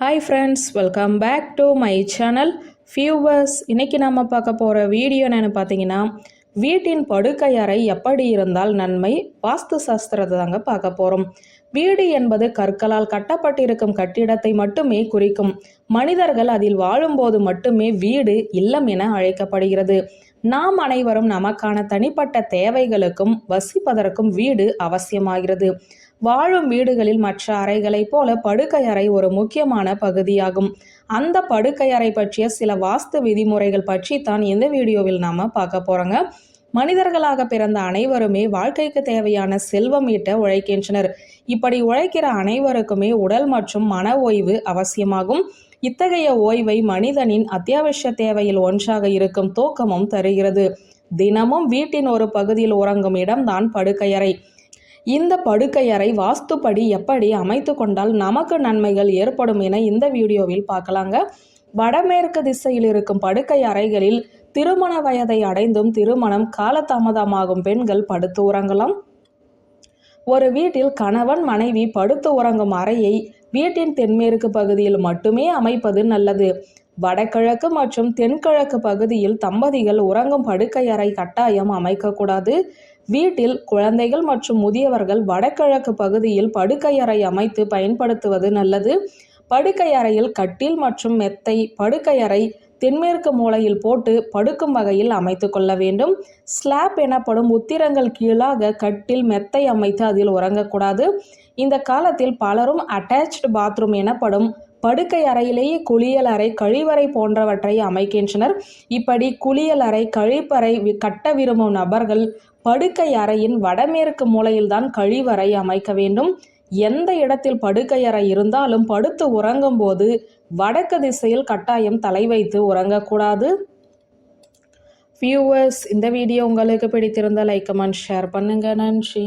Hi friends welcome back to my channel viewers இன்றைக்கி நம்ம பார்க்க போகிற வீடியோ என்னென்னு பார்த்தீங்கன்னா வீட்டின் படுக்கை அறை எப்படி இருந்தால் நன்மை? வாஸ்து சாஸ்திரத்தை தாங்க பார்க்க போகிறோம் வீடு என்பது கற்களால் கட்டப்பட்டிருக்கும் கட்டிடத்தை மட்டுமே குறிக்கும். மனிதர்கள் அதில் வாழும்போது மட்டுமே வீடு இல்லம் என அழைக்கப்படுகிறது. நாம் அனைவரும் நமக்கான தனிப்பட்ட தேவைகளுக்கும் வசிப்பதற்கும் வீடு அவசியமாகிறது. வாழும் வீடுகளில் மற்ற அறைகளைப் போல படுக்கை அறை ஒரு முக்கியமான பகுதியாகும். அந்த படுக்கை அறை பற்றிய சில வாஸ்து விதிமுறைகள் பற்றி தான் இந்த வீடியோவில் நாம பார்க்க போறோங்க. மனிதர்களாக பிறந்த அனைவருமே வாழ்க்கைக்கு தேவையான செல்வம் ஈட்ட உழைக்கின்றனர். இப்படி உழைக்கிற அனைவருக்குமே உடல் மற்றும் மன ஓய்வு அவசியமாகும். இத்தகைய ஓய்வை மனிதனின் அத்தியாவசிய தேவையில் ஒன்றாக இருக்கும் தூக்கமும் தருகிறது. தினமும் வீட்டின் ஒரு பகுதியில் உறங்கும் இடம்தான் படுக்கையறை இந்த படுக்கையறை வாஸ்துப்படி எப்படி அமைத்து கொண்டால் நமக்கு நன்மைகள் ஏற்படும் என இந்த வீடியோவில் பார்க்கலாங்க. வடமேற்கு திசையில் இருக்கும் படுக்கை அறைகளில் திருமண வயதை அடைந்தும் திருமணம் காலதாமதமாகும் பெண்கள் படுத்து உறங்கலாம். ஒரு வீட்டில் கணவன் மனைவி படுத்து உறங்கும் அறையை வீட்டின் தென்மேற்கு பகுதியில் மட்டுமே அமைப்பது நல்லது. வடகிழக்கு மற்றும் தென்கிழக்கு பகுதியில் தம்பதிகள் உறங்கும் படுக்கை அறை கட்டாயம் அமைக்கக்கூடாது. வீட்டில் குழந்தைகள் மற்றும் முதியவர்கள் வடகிழக்கு பகுதியில் படுக்கையறை அமைத்து பயன்படுத்துவது நல்லது. படுக்கை அறையில் கட்டில் மற்றும் மெத்தை படுக்கையறை தென்மேற்கு மூலையில் போட்டு படுக்கும் வகையில் அமைத்து கொள்ள வேண்டும். ஸ்லாப் எனப்படும் உத்திரங்கள் கீழாக கட்டில் மெத்தை அமைத்து அதில் உறங்கக்கூடாது. இந்த காலத்தில் பலரும் அட்டாச்டு பாத்ரூம் எனப்படும் படுக்கை அறையிலேயே குளியல் அறை கழிவறை போன்றவற்றை அமைக்கின்றனர். இப்படி குளியல் அறை கழிப்பறை கட்ட விரும்பும் நபர்கள் படுக்கை அறையின் வடமேற்கு மூலையில்தான் கழிவறை அமைக்க வேண்டும். எந்த இடத்தில் படுக்கை அறை இருந்தாலும் படுத்து உறங்கும் போது வடக்கு திசையில் கட்டாயம் தலை வைத்து உறங்கக்கூடாது. வியூவர்ஸ் இந்த வீடியோ உங்களுக்கு பிடித்திருந்தால் லைக் கமெண்ட் ஷேர் பண்ணுங்க. நன்றி.